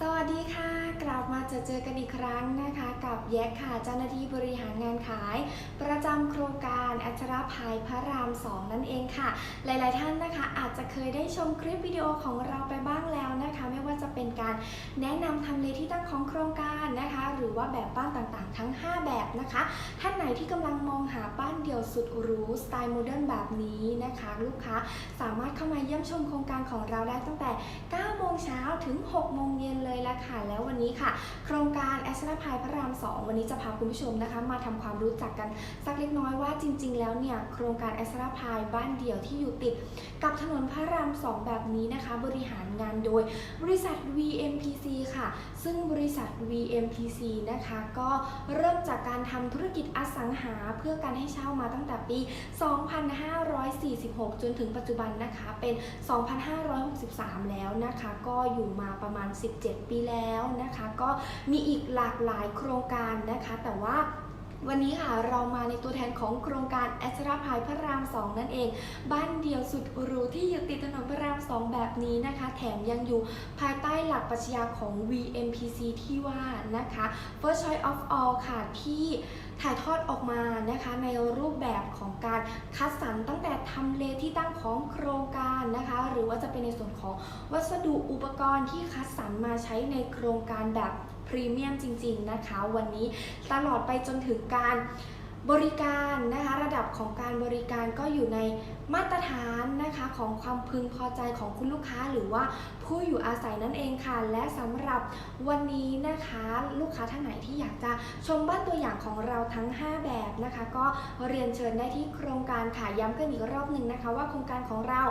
สวัสดีค่ะ กลับมาจอเจอกันอีกครั้งนะคะ กับแยกค่ะเจ้าหน้าที่บริหารงานขาย ประจำโครงการอัชรภัยพระราม 2 นั่นเองค่ะ หลาย ๆ ท่านนะคะ อาจจะเคยได้ชมคลิปวิดีโอของเราไปบ้างแล้วนะคะ ไม่ว่าจะเป็นการแนะนำทำเลที่ตั้งของโครงการนะคะ หรือว่าแบบบ้านต่างๆ ทั้ง 5 แบบนะคะ ท่านไหนที่กำลังมองหาบ้านเดี่ยวสุดหรูสไตล์โมเดิร์นแบบนี้นะคะ ลูกค้าสามารถเข้ามาเยี่ยมชมโครงการของเราได้ตั้งแต่9โมงเช้า ถึง 6 โมงเย็นเลยละค่ะ แล้ววันนี้ค่ะ โครงการแอสนาพายพระราม 2 วันนี้จะพาคุณผู้ชมนะคะ มาทำความรู้จักกันสักเล็กน้อยว่าจริง ๆ แล้วเนี่ยโครงการแอสนาพายบ้านเดี่ยวที่อยู่ติด กับถนนพระราม 2 แบบนี้นะคะ บริหารงานโดยบริษัท VMPC ค่ะ ซึ่งบริษัท VMPC นะคะ ก็เริ่มจากการทำธุรกิจอสังหาเพื่อการให้เช่ามาตั้งแต่ปี 2546 จนถึงปัจจุบันนะคะเป็น 2563 แล้วนะคะ ก็อยู่มาประมาณ 17 ปีแล้วนะคะ ก็มีอีกหลากหลายโครงการนะคะ แต่ว่า วันนี้ค่ะเรามาในตัวแทนของโครงการแอชราพายพระราม 2 นั่นเอง บ้านเดียวสุดหรูที่อยู่ติดถนนพระราม 2 แบบนี้นะคะ แถมยังอยู่ภายใต้หลักปรัชญาของ VMPC ที่ว่านะคะ First Choice of All ค่ะที่ถ่ายทอดออกมานะคะในรูปแบบของการคัดสรรตั้งแต่ทำเลที่ตั้งของโครงการนะคะ หรือว่าจะเป็นในส่วนของวัสดุอุปกรณ์ที่คัดสรรมาใช้ในโครงการแบบ พรีเมียมจริง ๆ นะคะ วันนี้ตลอดไปจนถึงการบริการนะคะ ระดับของการบริการก็อยู่ในมาตรฐานนะคะของความพึงพอใจของคุณลูกค้าหรือว่า ผู้อยู่อาศัยนั่นเองค่ะ และสำหรับวันนี้นะคะลูกค้าท่านไหนที่อยากจะชมบ้านตัวอย่างของเราทั้ง 5 แบบนะคะ ก็เรียนเชิญได้ที่โครงการค่ะย้ำกันอีกรอบหนึ่งนะคะ ว่าโครงการของเรา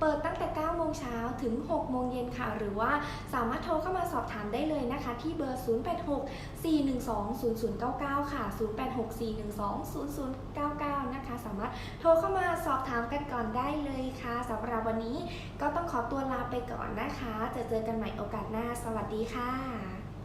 เปิดตั้งแต่ 9 โมงเช้าถึง 6 โมงเย็นค่ะ หรือว่าสามารถโทรเข้ามาสอบถามได้เลยนะคะ ที่เบอร์ 0864120099 ค่ะ 0864120099 นะคะ สามารถโทรเข้ามาสอบถามกันก่อนได้เลยค่ะสำหรับวันนี้ก็ต้องขอตัวลาไปก่อนนะคะนะคะ จะเจอกันใหม่โอกาสหน้า สวัสดีค่ะ